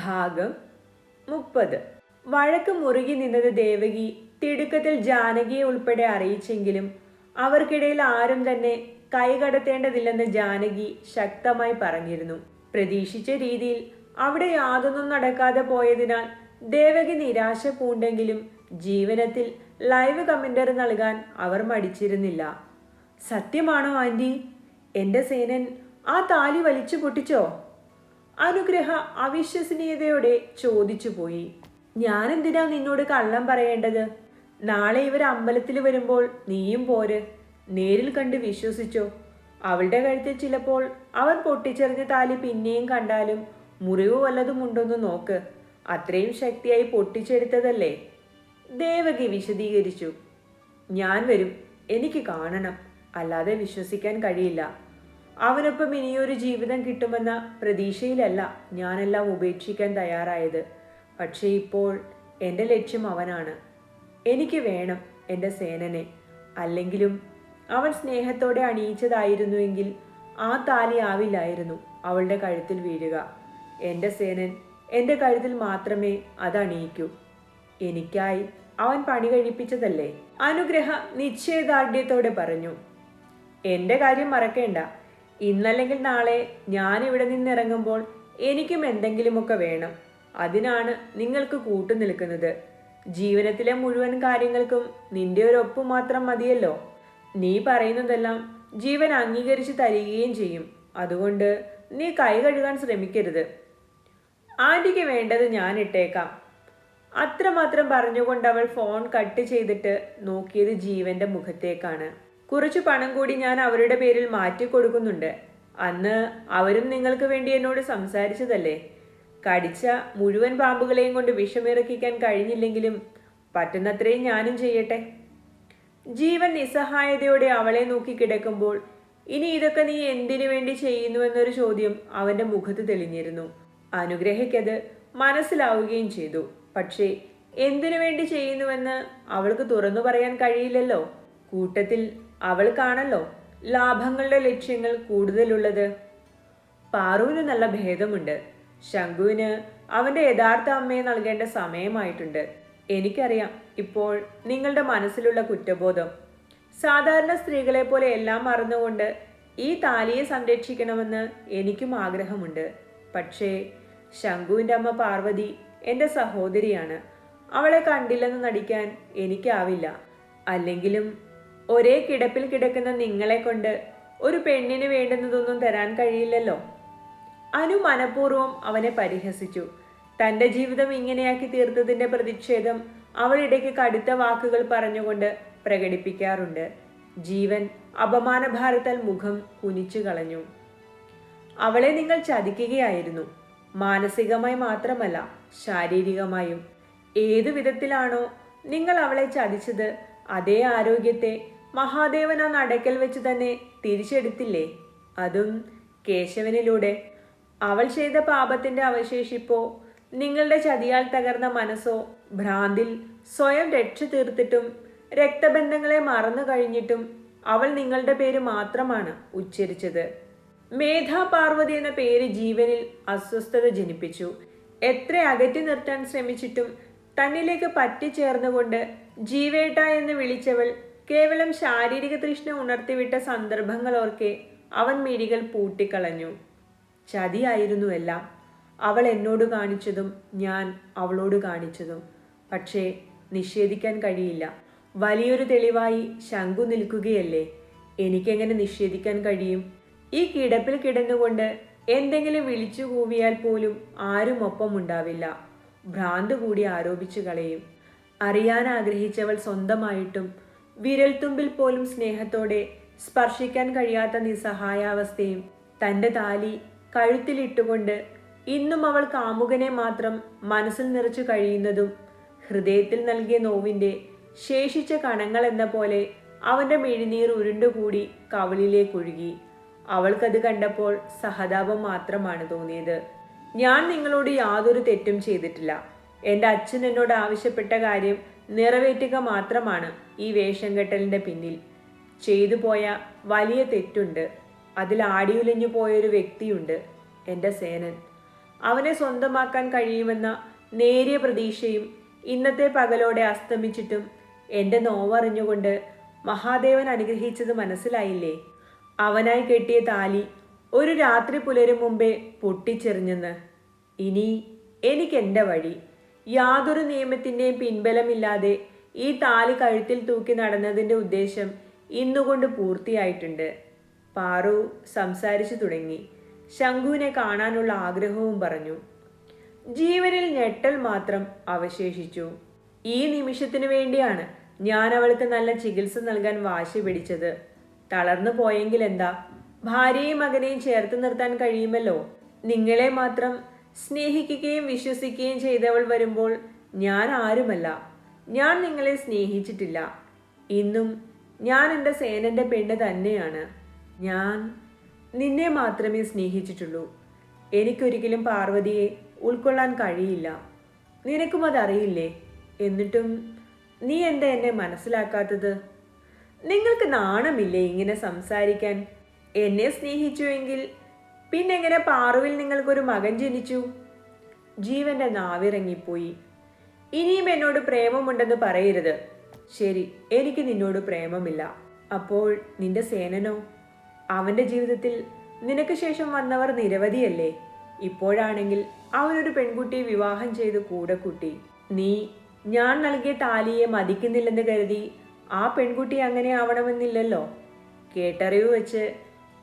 ഭാഗം മുപ്പത്. വഴക്ക് മുറുകി നിന്നത് ദേവകി തിടുക്കത്തിൽ ജാനകിയെ ഉൾപ്പെടെ അറിയിച്ചെങ്കിലും അവർക്കിടയിൽ ആരും തന്നെ കൈകടത്തേണ്ടതില്ലെന്ന് ജാനകി ശക്തമായി പറഞ്ഞിരുന്നു. പ്രതീക്ഷിച്ച രീതിയിൽ അവിടെ യാതൊന്നും നടക്കാതെ പോയതിനാൽ ദേവകി നിരാശ പൂണ്ടെങ്കിലും ജീവനത്തിൽ ലൈവ് കമന്റർ നൽകാൻ അവർ മടിച്ചിരുന്നില്ല. സത്യമാണോ ആന്റി എന്റെ സേനൻ ആ താലി വലിച്ചു പൊട്ടിച്ചോ? അനുഗ്രഹ അവിശ്വസനീയതയോടെ ചോദിച്ചു പോയി. ഞാൻ എന്തിനാ നിന്നോട് കള്ളം പറയേണ്ടത്? നാളെ ഇവർ അമ്പലത്തിൽ വരുമ്പോൾ നീയും പോര്. നേരിൽ കണ്ട് വിശ്വസിച്ചോ? അവളുടെ കഴുത്തിൽ ചിലപ്പോൾ അവൻ പൊട്ടിച്ചെറിഞ്ഞ താലി പിന്നെയും കണ്ടാലും മുറിവ് വല്ലതും ഉണ്ടോന്ന് നോക്ക്. അത്രയും ശക്തിയായി പൊട്ടിച്ചെടുത്തതല്ലേ? ദേവകി വിശദീകരിച്ചു. ഞാൻ വരും. എനിക്ക് കാണണം. അല്ലാതെ വിശ്വസിക്കാൻ കഴിയില്ല. അവനൊപ്പം ഇനിയൊരു ജീവിതം കിട്ടുമെന്ന പ്രതീക്ഷയിലല്ല ഞാനെല്ലാം ഉപേക്ഷിക്കാൻ തയ്യാറായത്. പക്ഷേ ഇപ്പോൾ എന്റെ ലക്ഷ്യം അവനാണ്. എനിക്ക് വേണം എന്റെ സേനനെ. അല്ലെങ്കിലും അവൻ സ്നേഹത്തോടെ അണിയിച്ചതായിരുന്നുവെങ്കിൽ ആ താലി ആവില്ലായിരുന്നു അവളുടെ കഴുത്തിൽ വീഴുക. എന്റെ സേനൻ എന്റെ കഴുത്തിൽ മാത്രമേ അത് അണിയിക്കൂ. എനിക്കായി അവൻ പണി കഴിപ്പിച്ചതല്ലേ? അനുഗ്രഹ നിശ്ചയദാർഢ്യത്തോടെ പറഞ്ഞു. എന്റെ കാര്യം മറക്കേണ്ട. ഇന്നല്ലെങ്കിൽ നാളെ ഞാൻ ഇവിടെ നിന്നിറങ്ങുമ്പോൾ എനിക്കും എന്തെങ്കിലുമൊക്കെ വേണം. അതിനാണ് നിങ്ങൾക്ക് കൂട്ടു നിൽക്കുന്നത്. ജീവനത്തിലെ മുഴുവൻ കാര്യങ്ങൾക്കും നിന്റെ ഒരു ഒപ്പ് മാത്രം മതിയല്ലോ. നീ പറയുന്നതെല്ലാം ജീവൻ അംഗീകരിച്ച് തരികയും ചെയ്യും. അതുകൊണ്ട് നീ കൈ കഴുകാൻ ശ്രമിക്കരുത്. ആന്റിക്ക് വേണ്ടത് ഞാൻ ഇട്ടേക്കാം. അത്രമാത്രം പറഞ്ഞുകൊണ്ട് അവൾ ഫോൺ കട്ട് ചെയ്തിട്ട് നോക്കിയത് ജീവന്റെ മുഖത്തേക്കാണ്. കുറച്ചു പണം കൂടി ഞാൻ അവരുടെ പേരിൽ മാറ്റി കൊടുക്കുന്നുണ്ട്. അന്ന് അവരും നിങ്ങൾക്ക് വേണ്ടി എന്നോട് സംസാരിച്ചതല്ലേ? കടിച്ച മുഴുവൻ പാമ്പുകളെയും കൊണ്ട് വിഷമിറക്കിക്കാൻ കഴിഞ്ഞില്ലെങ്കിലും പറ്റുന്നത്രയും ഞാനും ചെയ്യട്ടെ. ജീവൻ നിസ്സഹായതയോടെ അവളെ നോക്കി കിടക്കുമ്പോൾ ഇനി ഇതൊക്കെ നീ എന്തിനു വേണ്ടി ചെയ്യുന്നുവെന്നൊരു ചോദ്യം അവന്റെ മുഖത്ത് തെളിഞ്ഞിരുന്നു. അനുഗ്രഹയ്ക്കത് മനസ്സിലാവുകയും ചെയ്തു. പക്ഷേ എന്തിനു വേണ്ടി ചെയ്യുന്നുവെന്ന് അവൾക്ക് തുറന്നു പറയാൻ കഴിയില്ലല്ലോ. കൂട്ടത്തിൽ അവൾക്കാണല്ലോ ലാഭങ്ങളുടെ ലക്ഷ്യങ്ങൾ കൂടുതലുള്ളത്. പാറുവിന് നല്ല ഭേദമുണ്ട്. ശംഖുവിന് അവന്റെ യഥാർത്ഥ അമ്മയെ നൽകേണ്ട സമയമായിട്ടുണ്ട്. എനിക്കറിയാം ഇപ്പോൾ നിങ്ങളുടെ മനസ്സിലുള്ള കുറ്റബോധം. സാധാരണ സ്ത്രീകളെ പോലെ എല്ലാം മറന്നുകൊണ്ട് ഈ താലിയെ സംരക്ഷിക്കണമെന്ന് എനിക്കും ആഗ്രഹമുണ്ട്. പക്ഷേ ശംഖുവിന്റെ അമ്മ പാർവതി എന്റെ സഹോദരിയാണ്. അവളെ കണ്ടില്ലെന്ന് നടിക്കാൻ എനിക്കാവില്ല. അല്ലെങ്കിലും ഒരേ കിടപ്പിൽ കിടക്കുന്ന നിങ്ങളെ കൊണ്ട് ഒരു പെണ്ണിന് വേണ്ടുന്നതൊന്നും തരാൻ കഴിയില്ലല്ലോ. അനു മനഃപൂർവം അവനെ പരിഹസിച്ചു. തന്റെ ജീവിതം ഇങ്ങനെയാക്കി തീർത്തതിന്റെ പ്രതിഷേധം അവളിടയ്ക്ക് കടുത്ത വാക്കുകൾ പറഞ്ഞുകൊണ്ട് പ്രകടിപ്പിക്കാറുണ്ട്. ജീവൻ അപമാനഭാരത്താൽ മുഖം കുനിച്ചു കളഞ്ഞു. അവളെ നിങ്ങൾ ചതിക്കുകയായിരുന്നു. മാനസികമായി മാത്രമല്ല ശാരീരികമായും. ഏതു വിധത്തിലാണോ നിങ്ങൾ അവളെ ചതിച്ചത് അതേ ആരോഗ്യത്തെ മഹാദേവൻ ആ നടക്കൽ വെച്ച് തന്നെ തിരിച്ചെടുത്തില്ലേ? അതും കേശവനിലൂടെ. അവൾ ചെയ്ത പാപത്തിന്റെ അവശേഷിപ്പോ നിങ്ങളുടെ ചതിയാൽ തകർന്ന മനസ്സോ ഭ്രാന്തിൽ സ്വയം രക്ഷ തീർത്തിട്ടും രക്തബന്ധങ്ങളെ മറന്നു കഴിഞ്ഞിട്ടും അവൾ നിങ്ങളുടെ പേര് മാത്രമാണ് ഉച്ചരിച്ചത്. മേധാ പാർവതി എന്ന പേര് ജീവനിൽ അസ്വസ്ഥത ജനിപ്പിച്ചു. എത്ര അകറ്റി നിർത്താൻ ശ്രമിച്ചിട്ടും തന്നിലേക്ക് പറ്റിച്ചേർന്നുകൊണ്ട് ജീവേട്ട എന്ന് വിളിച്ചവൾ കേവലം ശാരീരിക തൃഷ്ണ ഉണർത്തിവിട്ട സന്ദർഭങ്ങളോർക്കെ അവൻ മിഴികൾ പൂട്ടിക്കളഞ്ഞു. ചതിയായിരുന്നു എല്ലാം. അവൾ എന്നോട് കാണിച്ചതും ഞാൻ അവളോട് കാണിച്ചതും. പക്ഷേ നിഷേധിക്കാൻ കഴിയില്ല. വലിയൊരു തെളിവായി ശംഖു നിൽക്കുകയല്ലേ? എനിക്കെങ്ങനെ നിഷേധിക്കാൻ കഴിയും? ഈ കിടപ്പിൽ കിടന്നുകൊണ്ട് എന്തെങ്കിലും വിളിച്ചു കൂവിയാൽ പോലും ആരും ഒപ്പം ഉണ്ടാവില്ല ഭ്രാന്ത് കൂടി ആരോപിച്ചു കളയും. അറിയാൻ ആഗ്രഹിച്ചവൾ സ്വന്തമായിട്ടും വിരൽത്തുമ്പിൽ പോലും സ്നേഹത്തോടെ സ്പർശിക്കാൻ കഴിയാത്ത നിസ്സഹായാവസ്ഥയും തന്റെ താലി കഴുത്തിലിട്ടുകൊണ്ട് ഇന്നും അവൾ കാമുകനെ മാത്രം മനസ്സിൽ നിറച്ചു കഴിയുന്നതും ഹൃദയത്തിൽ നൽകിയ നോവിന്റെ ശേഷിച്ച കണങ്ങൾ എന്ന പോലെ അവന്റെ മെഴുനീർ ഉരുണ്ടുകൂടി കവളിലേക്കൊഴുകി അവൾക്കത് കണ്ടപ്പോൾ സഹതാപം മാത്രമാണ് തോന്നിയത്. ഞാൻ നിങ്ങളോട് യാതൊരു തെറ്റും ചെയ്തിട്ടില്ല. എന്റെ അച്ഛൻ എന്നോട് ആവശ്യപ്പെട്ട കാര്യം നിറവേറ്റുക മാത്രമാണ് ഈ വേഷം കെട്ടലിന്റെ പിന്നിൽ. ചെയ്തു പോയ വലിയ തെറ്റുണ്ട്. അതിൽ ആടിയുലഞ്ഞു പോയൊരു വ്യക്തിയുണ്ട് എന്റെ സേനൻ. അവനെ സ്വന്തമാക്കാൻ കഴിയുമെന്ന നേരിയ പ്രതീക്ഷയും ഇന്നത്തെ പകലോടെ അസ്തമിച്ചിട്ടും എന്റെ നോവറിഞ്ഞുകൊണ്ട് മഹാദേവൻ അനുഗ്രഹിച്ചത് മനസ്സിലായില്ലേ? അവനായി കെട്ടിയ താലി ഒരു രാത്രി പുലരും മുമ്പേ പൊട്ടിച്ചെറിഞ്ഞെന്ന്. ഇനി എനിക്കെന്റെ വഴി. യാതൊരു നിയമത്തിന്റെയും പിൻബലമില്ലാതെ ഈ താലി കഴുത്തിൽ തൂക്കി നടന്നതിന്റെ ഉദ്ദേശം ഇന്നുകൊണ്ട് പൂർത്തിയായിട്ടുണ്ട്. പാറു സംസാരിച്ചു തുടങ്ങി. ശംഖുവിനെ കാണാനുള്ള ആഗ്രഹവും പറഞ്ഞു. ജീവനിൽ ഞെട്ടൽ മാത്രം അവശേഷിച്ചു. ഈ നിമിഷത്തിനു വേണ്ടിയാണ് ഞാൻ അവൾക്ക് നല്ല ചികിത്സ നൽകാൻ വാശി പിടിച്ചത്. തളർന്നു പോയെങ്കിൽ എന്താ? ഭാര്യയും മകനെയും ചേർത്ത് നിർത്താൻ കഴിയുമല്ലോ? നിങ്ങളെ മാത്രം സ്നേഹിക്കുകയും വിശ്വസിക്കുകയും ചെയ്തവൾ വരുമ്പോൾ ഞാൻ ആരുമല്ല. ഞാൻ നിങ്ങളെ സ്നേഹിച്ചിട്ടില്ല. ഇന്നും ഞാൻ എന്റെ സേനന്റെ പെണ്ണ് തന്നെയാണ്. ഞാൻ നിന്നെ മാത്രമേ സ്നേഹിച്ചിട്ടുള്ളൂ. എനിക്കൊരിക്കലും പാർവതിയെ ഉൾക്കൊള്ളാൻ കഴിയില്ല. നിനക്കും അതറിയില്ലേ? എന്നിട്ടും നീ എന്താ എന്നെ മനസ്സിലാക്കാത്തത്? നിങ്ങൾക്ക് നാണമില്ലേ ഇങ്ങനെ സംസാരിക്കാൻ? എന്നെ സ്നേഹിച്ചുവെങ്കിൽ പിന്നെങ്ങനെ പാറുവിൽ നിങ്ങൾക്കൊരു മകൻ ജനിച്ചു? ജീവന്റെ നാവിറങ്ങിപ്പോയി. ഇനിയും എന്നോട് പ്രേമമുണ്ടെന്ന് പറയരുത്. ശരി എനിക്ക് നിന്നോട് പ്രേമമില്ല. അപ്പോൾ നിന്റെ സേനനോ? അവന്റെ ജീവിതത്തിൽ നിനക്ക് ശേഷം വന്നവർ നിരവധിയല്ലേ? ഇപ്പോഴാണെങ്കിൽ അവനൊരു പെൺകുട്ടിയെ വിവാഹം ചെയ്ത് കൂടെ കൂട്ടി. നീ ഞാൻ നൽകിയ താലിയെ മതിക്കുന്നില്ലെന്ന് കരുതി ആ പെൺകുട്ടി അങ്ങനെ ആവണമെന്നില്ലല്ലോ? കേട്ടറിവ് വെച്ച്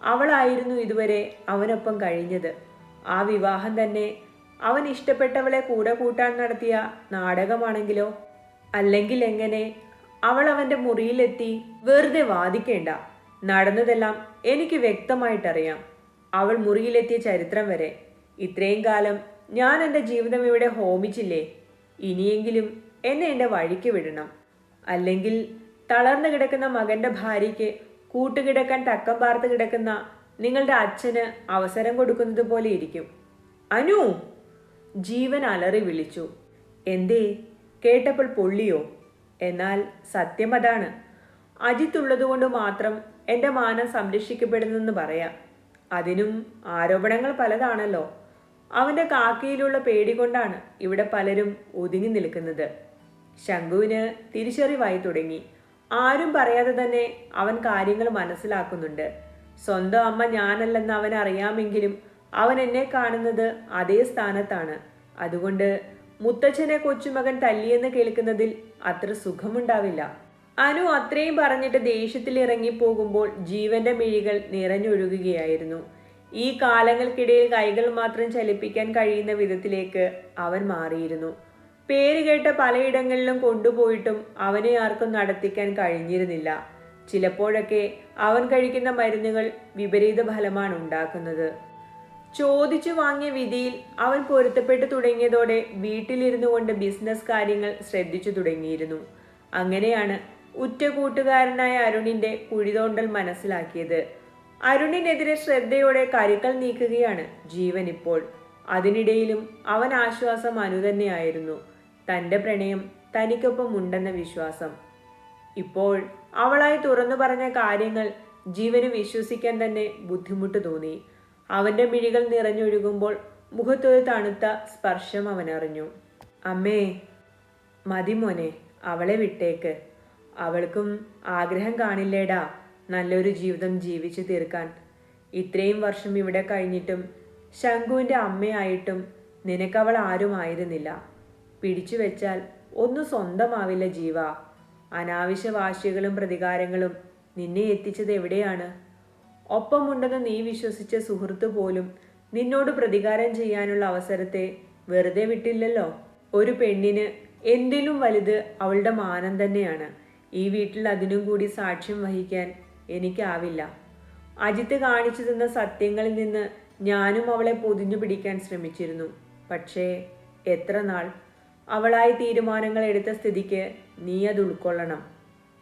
അവളായിരുന്നു ഇതുവരെ അവനൊപ്പം കഴിഞ്ഞത്. ആ വിവാഹം തന്നെ അവൻ ഇഷ്ടപ്പെട്ടവളെ കൂടെ കൂട്ടാൻ നടത്തിയ നാടകമാണെങ്കിലോ? അല്ലെങ്കിൽ എങ്ങനെ? അവൾ അവന്റെ മുറിയിലെത്തി വെറുതെ വാദിക്കേണ്ട. നടന്നതെല്ലാം എനിക്ക് വ്യക്തമായിട്ടറിയാം. അവൾ മുറിയിലെത്തിയ ചരിത്രം വരെ. ഇത്രയും കാലം ഞാൻ എന്റെ ജീവിതം ഇവിടെ ഹോമിച്ചില്ലേ? ഇനിയെങ്കിലും എന്നെ എന്റെ വഴിക്ക് വിടണം. അല്ലെങ്കിൽ തളർന്നു കിടക്കുന്ന മകന്റെ ഭാര്യയ്ക്ക് കൂട്ടുകിടക്കാൻ തക്കം പാർത്ത് കിടക്കുന്ന നിങ്ങളുടെ അച്ഛന് അവസരം കൊടുക്കുന്നത് പോലെ ഇരിക്കും. അനു! ജീവൻ അലറി വിളിച്ചു. എന്തേ? കേട്ടപ്പോൾ പൊള്ളിയോ? എന്നാൽ സത്യം അതാണ്. അജിത്തുള്ളതുകൊണ്ട് മാത്രം എന്റെ മാനം സംരക്ഷിക്കപ്പെടുന്നെന്ന് പറയാം. അതിനും ആരോപണങ്ങൾ പലതാണല്ലോ. അവന്റെ കാക്കയിലുള്ള പേടി കൊണ്ടാണ് ഇവിടെ പലരും ഒതുങ്ങി നിൽക്കുന്നത്. ശംഖുവിന് തിരിച്ചറിവായി തുടങ്ങി. ആരും പറയാതെ തന്നെ അവൻ കാര്യങ്ങൾ മനസ്സിലാക്കുന്നുണ്ട്. സ്വന്തം അമ്മ ഞാനല്ലെന്ന് അവൻ അറിയാമെങ്കിലും അവൻ എന്നെ കാണുന്നത് അതേ സ്ഥാനത്താണ്. അതുകൊണ്ട് മുത്തച്ഛനെ കൊച്ചുമകൻ തല്ലിയെന്ന് കേൾക്കുന്നതിൽ അത്ര സുഖമുണ്ടാവില്ല. അനു അത്രയും പറഞ്ഞിട്ട് ദേഷ്യത്തിൽ ഇറങ്ങിപ്പോകുമ്പോൾ ജീവന്റെ മിഴികൾ നിറഞ്ഞൊഴുകുകയായിരുന്നു. ഈ കാലങ്ങൾക്കിടയിൽ കൈകൾ മാത്രം ചലിപ്പിക്കാൻ കഴിയുന്ന വിധത്തിലേക്ക് അവൻ മാറിയിരുന്നു. പേര് കേട്ട പലയിടങ്ങളിലും കൊണ്ടുപോയിട്ടും അവനെ ആർക്കും നടത്തിക്കാൻ കഴിഞ്ഞിരുന്നില്ല. ചിലപ്പോഴൊക്കെ അവൻ കഴിക്കുന്ന മരുന്നുകൾ വിപരീത ഫലമാണ് ഉണ്ടാക്കുന്നത്. ചോദിച്ചു വാങ്ങിയ വിധിയിൽ അവൻ പൊരുത്തപ്പെട്ടു തുടങ്ങിയതോടെ വീട്ടിലിരുന്നു കൊണ്ട് ബിസിനസ് കാര്യങ്ങൾ ശ്രദ്ധിച്ചു തുടങ്ങിയിരുന്നു. അങ്ങനെയാണ് ഉറ്റ കൂട്ടുകാരനായ അരുണിന്റെ കുഴിതോണ്ടൽ മനസ്സിലാക്കിയത്. അരുണിനെതിരെ ശ്രദ്ധയോടെ കരുക്കൾ നീക്കുകയാണ് ജീവൻ ഇപ്പോൾ. അതിനിടയിലും അവൻ ആശ്വാസം അനു തന്റെ പ്രണയം തനിക്കൊപ്പം ഉണ്ടെന്ന വിശ്വാസം. ഇപ്പോൾ അവളായി തുറന്നു പറഞ്ഞ കാര്യങ്ങൾ ജീവന് വിശ്വസിക്കാൻ തന്നെ ബുദ്ധിമുട്ട് തോന്നി. അവന്റെ മിഴികൾ നിറഞ്ഞൊഴുകുമ്പോൾ മുഖത്തൊരു തണുത്ത സ്പർശം അവനറിഞ്ഞു. അമ്മേ മതി മോനെ അവളെ വിട്ടേക്ക്. അവൾക്കും ആഗ്രഹം കാണില്ലേടാ നല്ലൊരു ജീവിതം ജീവിച്ചു തീർക്കാൻ. ഇത്രയും വർഷം ഇവിടെ കഴിഞ്ഞിട്ടും ശംഖുവിന്റെ അമ്മയായിട്ടും നിനക്കവൾ ആരുമായിരുന്നില്ല. പിടിച്ചു വെച്ചാൽ ഒന്നും സ്വന്തമാവില്ല ജീവ. അനാവശ്യ വാശികളും പ്രതികാരങ്ങളും നിന്നെ എത്തിച്ചത് എവിടെയാണ്? ഒപ്പമുണ്ടെന്ന് നീ വിശ്വസിച്ച സുഹൃത്ത് പോലും നിന്നോട് പ്രതികാരം ചെയ്യാനുള്ള അവസരത്തെ വെറുതെ വിട്ടില്ലല്ലോ? ഒരു പെണ്ണിന് എന്തിലും വലുത് അവളുടെ മാനം തന്നെയാണ്. ഈ വീട്ടിൽ അതിനും കൂടി സാക്ഷ്യം വഹിക്കാൻ എനിക്കാവില്ല. അജിത്ത് കാണിച്ചു തന്ന സത്യങ്ങളിൽ നിന്ന് ഞാനും അവളെ പൊതിഞ്ഞു പിടിക്കാൻ ശ്രമിച്ചിരുന്നു. പക്ഷേ എത്ര നാൾ അവളായി തീരുമാനങ്ങൾ എടുത്ത സ്ഥിതിക്ക് നീ അത് ഉൾക്കൊള്ളണം.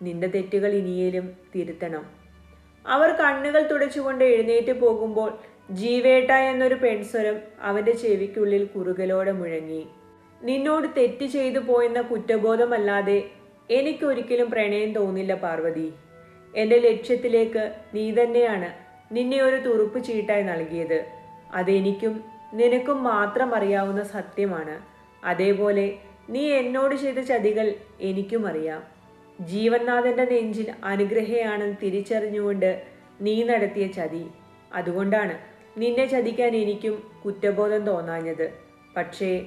നിന്റെ തെറ്റുകൾ ഇനിയേലും തിരുത്തണം. അവർ കണ്ണുകൾ തുടച്ചുകൊണ്ട് എഴുന്നേറ്റ് പോകുമ്പോൾ ജീവേട്ട എന്നൊരു പെൺസ്വരം അവന്റെ ചെവിക്കുള്ളിൽ കുറുകലോടെ മുഴങ്ങി. നിന്നോട് തെറ്റ് ചെയ്തു പോയെന്ന കുറ്റബോധമല്ലാതെ എനിക്കൊരിക്കലും പ്രണയം തോന്നില്ല പാർവതി. എന്റെ ലക്ഷ്യത്തിലേക്ക് നീ തന്നെയാണ് നിന്നെ ഒരു തുറുപ്പ് ചീട്ടായി നൽകിയത്. അതെനിക്കും നിനക്കും മാത്രം അറിയാവുന്ന സത്യമാണ്. അതേപോലെ നീ എന്നോട് ചെയ്ത ചതികൾ എനിക്കും അറിയാം. ജീവനാഥന്റെ നെഞ്ചിൽ അനുഗ്രഹയാണെന്ന് തിരിച്ചറിഞ്ഞുകൊണ്ട് നീ നടത്തിയ ചതി. അതുകൊണ്ടാണ് നിന്നെ ചതിക്കാൻ എനിക്കും കുറ്റബോധം തോന്നാഞ്ഞത്. പക്ഷേ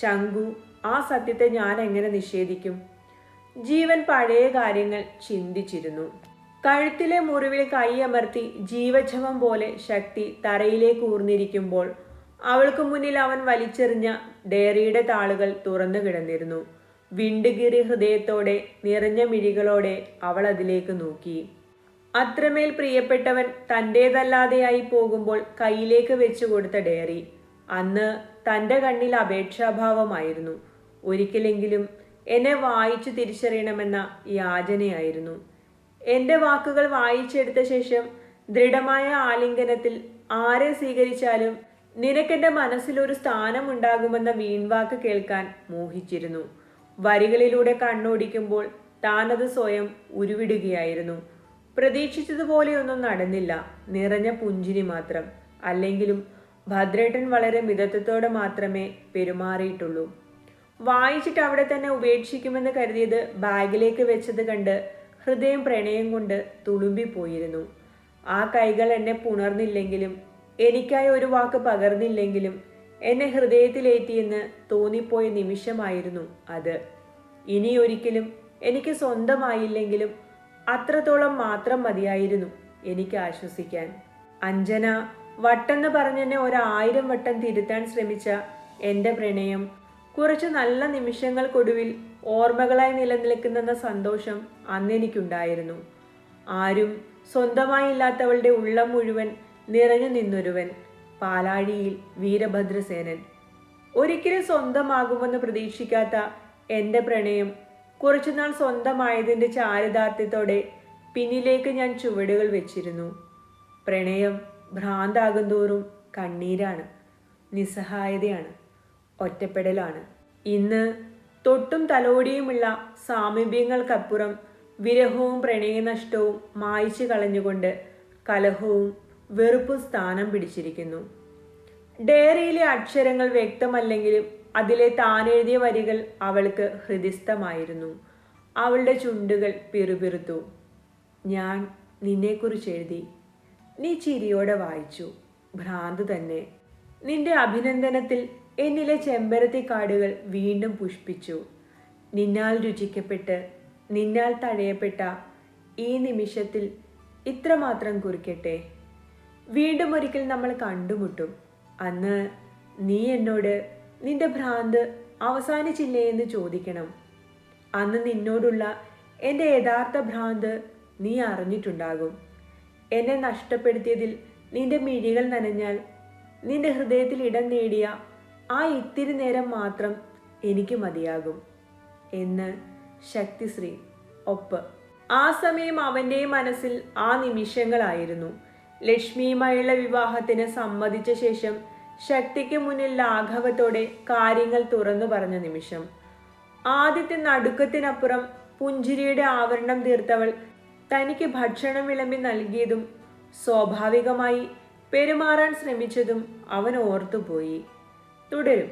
ശങ്കു ആ സത്യത്തെ ഞാൻ എങ്ങനെ നിഷേധിക്കും? ജീവൻ പഴയ കാര്യങ്ങൾ ചിന്തിച്ചിരുന്നു. കഴുത്തിലെ മുറിവിൽ കൈയമർത്തി ജീവച്ഛവം പോലെ ശക്തി തറയിലേക്ക് ഊർന്നിരിക്കുമ്പോൾ അവൾക്ക് മുന്നിൽ അവൻ വലിച്ചെറിഞ്ഞ ഡയറിയുടെ താളുകൾ തുറന്നു കിടന്നിരുന്നു. വിണ്ടുകീറി ഹൃദയത്തോടെ നിറഞ്ഞ മിഴികളോടെ അവൾ അതിലേക്ക് നോക്കി. അത്രമേൽ പ്രിയപ്പെട്ടവൻ തന്റേതല്ലാതെയായി പോകുമ്പോൾ കയ്യിലേക്ക് വെച്ചു കൊടുത്ത ഡയറി. അന്ന് തന്റെ കണ്ണിൽ അപേക്ഷാഭാവമായിരുന്നു. ഒരിക്കലെങ്കിലും എന്നെ വായിച്ചു തിരിച്ചറിയണമെന്ന യാചനയായിരുന്നു. എന്റെ വാക്കുകൾ വായിച്ചെടുത്ത ശേഷം ദൃഢമായ ആലിംഗനത്തിൽ ആരെ സ്വീകരിച്ചാലും നിനക്കെന്റെ മനസ്സിൽ ഒരു സ്ഥാനം ഉണ്ടാകുമെന്ന വീൺവാക്ക് കേൾക്കാൻ മോഹിച്ചിരുന്നു. വരികളിലൂടെ കണ്ണോടിക്കുമ്പോൾ താനത് സ്വയം ഉരുവിടുകയായിരുന്നു. പ്രതീക്ഷിച്ചതുപോലെയൊന്നും നടന്നില്ല. നിറഞ്ഞ പുഞ്ചിരി മാത്രം. അല്ലെങ്കിലും ഭദ്രേട്ടൻ വളരെ മിതത്വത്തോടെ മാത്രമേ പെരുമാറിയിട്ടുള്ളൂ. വായിച്ചിട്ട് അവിടെ തന്നെ ഉപേക്ഷിക്കുമെന്ന് കരുതിയത് ബാഗിലേക്ക് വെച്ചത് കണ്ട് ഹൃദയം പ്രണയം കൊണ്ട് തുളുമ്പിപ്പോയിരുന്നു. ആ കൈകൾ എന്നെ പുണർന്നില്ലെങ്കിലും എനിക്കായി ഒരു വാക്ക് പകർന്നില്ലെങ്കിലും എന്നെ ഹൃദയത്തിലേറ്റിയെന്ന് തോന്നിപ്പോയ നിമിഷമായിരുന്നു അത്. ഇനി ഒരിക്കലും എനിക്ക് സ്വന്തമായില്ലെങ്കിലും അത്രത്തോളം മാത്രം മതിയായിരുന്നു എനിക്ക് ആശ്വസിക്കാൻ. അഞ്ജന വട്ടെന്ന് പറഞ്ഞെന്നെ ഒരായിരം വട്ടം തിരുത്താൻ ശ്രമിച്ച എന്റെ പ്രണയം കുറച്ച് നല്ല നിമിഷങ്ങൾക്കൊടുവിൽ ഓർമ്മകളായി നിലനിൽക്കുന്നെന്ന സന്തോഷം അന്നെനിക്കുണ്ടായിരുന്നു. ആരും സ്വന്തമായില്ലാത്തവളുടെ ഉള്ളം മുഴുവൻ നിറഞ്ഞു നിന്നൊരുവൻ പാലാഴിയിൽ വീരഭദ്രസേനൻ. ഒരിക്കലും സ്വന്തമാകുമെന്ന് പ്രതീക്ഷിക്കാത്ത എന്റെ പ്രണയം കുറച്ചുനാൾ സ്വന്തമായതിന്റെ ചാരിതാർത്ഥ്യത്തോടെ പിന്നിലേക്ക് ഞാൻ ചുവടുകൾ വെച്ചിരുന്നു. പ്രണയം ഭ്രാന്താകും തോറും കണ്ണീരാണ് നിസ്സഹായതയാണ് ഒറ്റപ്പെടലാണ്. ഇന്ന് തൊട്ടും തലോടിയുമുള്ള സാമീപ്യങ്ങൾക്കപ്പുറം വിരഹവും പ്രണയനഷ്ടവും മായ്ച്ചു കളഞ്ഞുകൊണ്ട് കലഹവും വെറുപ്പും സ്ഥാനം പിടിച്ചിരിക്കുന്നു. ഡയറിയിലെ അക്ഷരങ്ങൾ വ്യക്തമല്ലെങ്കിലും അതിലെ താനെഴുതിയ വരികൾ അവൾക്ക് ഹൃദിസ്ഥമായിരുന്നു. അവളുടെ ചുണ്ടുകൾ പിറുപിറുത്തു. ഞാൻ നിന്നെക്കുറിച്ച് എഴുതി. നീ ചിരിയോടെ വായിച്ചു. ഭ്രാന്ത് തന്നെ. നിന്റെ അഭിനന്ദനത്തിൽ എന്നിലെ ചെമ്പരത്തിക്കാടുകൾ വീണ്ടും പുഷ്പിച്ചു. നിന്നാൽ രുചിക്കപ്പെട്ട് നിന്നാൽ തഴയപ്പെട്ട ഈ നിമിഷത്തിൽ ഇത്രമാത്രം കുറിക്കട്ടെ? വീണ്ടും ഒരിക്കൽ നമ്മൾ കണ്ടുമുട്ടും. അന്ന് നീ എന്നോട് നിന്റെ ഭ്രാന്ത് അവസാനിച്ചില്ലേ എന്ന് ചോദിക്കണം. അന്ന് നിന്നോടുള്ള എന്റെ യഥാർത്ഥ ഭ്രാന്ത് നീ അറിഞ്ഞിട്ടുണ്ടാകും. എന്നെ നഷ്ടപ്പെടുത്തിയതിൽ നിന്റെ മിഴികൾ നനഞ്ഞാൽ നിന്റെ ഹൃദയത്തിൽ ഇടം നേടിയ ആ ഇത്തിരി നേരം മാത്രം എനിക്ക് മതിയാകും എന്ന് ശക്തിശ്രീ ഒപ്പ്. ആ സമയം അവന്റെയും മനസ്സിൽ ആ നിമിഷങ്ങളായിരുന്നു. ലക്ഷ്മിയുമായുള്ള വിവാഹത്തിന് സമ്മതിച്ച ശേഷം ശക്തിക്ക് മുന്നിൽ ലാഘവത്തോടെ കാര്യങ്ങൾ തുറന്നു പറഞ്ഞ നിമിഷം. ആദ്യത്തെ നടുക്കത്തിനപ്പുറം പുഞ്ചിരിയുടെ ആവരണം തീർത്തവൾ തനിക്ക് ഭക്ഷണം വിളമ്പി നൽകിയതും സ്വാഭാവികമായി പെരുമാറാൻ ശ്രമിച്ചതും അവൻ ഓർത്തുപോയി. തുടരും.